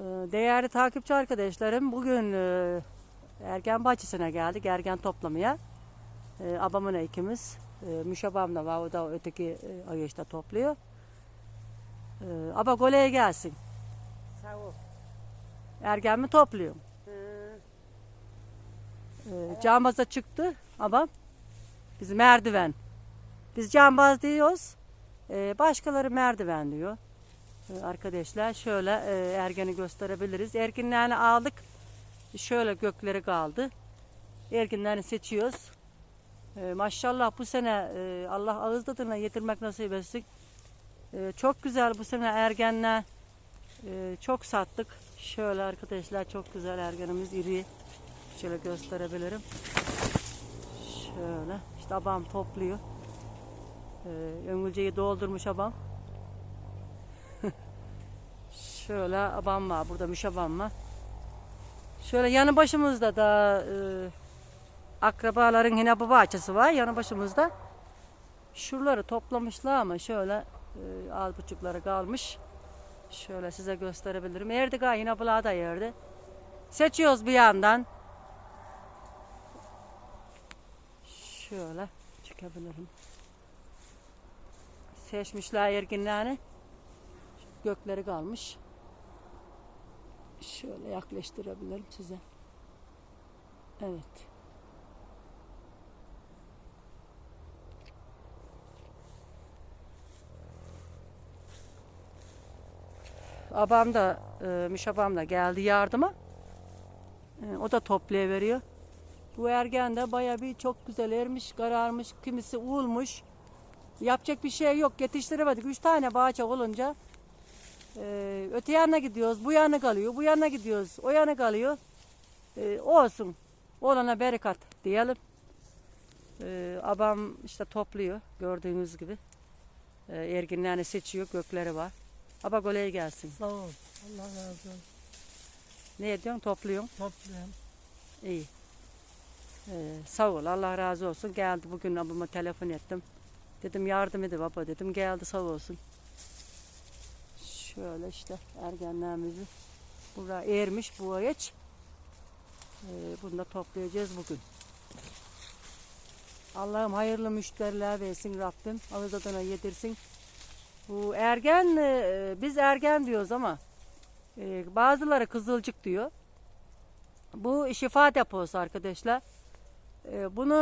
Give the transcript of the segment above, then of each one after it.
Ee, Değerli takipçi arkadaşlarım bugün e, Ergen bahçesine geldik ergen toplamaya. E, Abamın ikimiz. E, Müşabam da var o da öteki e, ayışta topluyor. E, Aba goleye gelsin. Sağ ol. Ergen mi topluyor? Hı. E, Cambaza çıktı abam. Biz merdiven. Biz cambaz diyoruz. Başkaları merdiven diyor. Arkadaşlar şöyle e, ergeni gösterebiliriz. Erginlerini aldık. Şöyle gökleri kaldı. Erginlerini seçiyoruz. E, maşallah bu sene e, Allah ağız tadına getirmek nasip etsin. Çok güzel bu sene ergenler e, çok sattık. Şöyle arkadaşlar çok güzel ergenimiz iri. Şöyle gösterebilirim. Şöyle işte abam topluyor. Öngülceyi doldurmuş abam. Şöyle abam var. Burada müşabam var. Şöyle yanı başımızda da e, akrabaların yine bu bahçesi var. Yanı başımızda. Şuraları toplamışlar ama şöyle e, az buçukları kalmış. Şöyle size gösterebilirim. Erdiga yine bulağı da yerdi. Seçiyoruz bir yandan. Şöyle çıkabilirim. Seçmişler erginlerini. Gökleri kalmış. Şöyle yaklaştırabilirim size. Evet. Abam da, e, Müşabam da geldi yardıma. E, o da toplayıveriyor. Bu ergen de baya bir çok güzel ermiş, kararmış, kimisi ulmuş. Yapacak bir şey yok, yetiştiremedik. Üç tane bahçe olunca e, öte yana gidiyoruz, bu yana kalıyor, bu yana gidiyoruz, o yana kalıyor. E, olsun, olana bereket diyelim. E, abam işte topluyor, gördüğünüz gibi. E, erginlerini seçiyor, gökleri var. Aba kolay gelsin. Sağ ol. Allah razı olsun. Ne ediyorsun? Topluyorsun. Toplayayım. İyi. Ee, sağ ol. Allah razı olsun. Geldi bugün abama telefon ettim. Dedim yardım edin baba dedim. Geldi sağ olsun. Şöyle işte ergenlerimizi buraya ermiş bu ağaç. Ee, bunu da toplayacağız bugün. Allah'ım hayırlı müşteriler versin Rabbim. Ağız adına yedirsin. Bu ergen, e, biz ergen diyoruz ama e, bazıları kızılcık diyor. Bu şifa deposu arkadaşlar. Ee, Bunu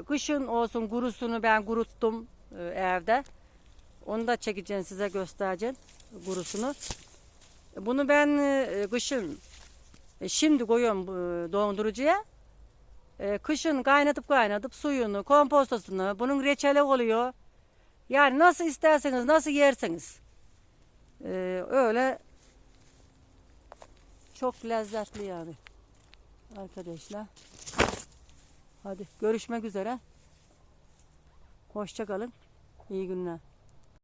e, kışın olsun kurusunu ben kuruttum e, evde. Onu da çekeceğim size göstereceğim kurusunu. Bunu ben e, kışın e, şimdi koyuyorum bu dondurucuya. E, Kışın kaynatıp kaynatıp suyunu, kompostosunu, bunun reçeli oluyor. Yani nasıl isterseniz, nasıl yerseniz. E, Öyle çok lezzetli yani arkadaşlar. Hadi görüşmek üzere. Hoşça kalın. İyi günler.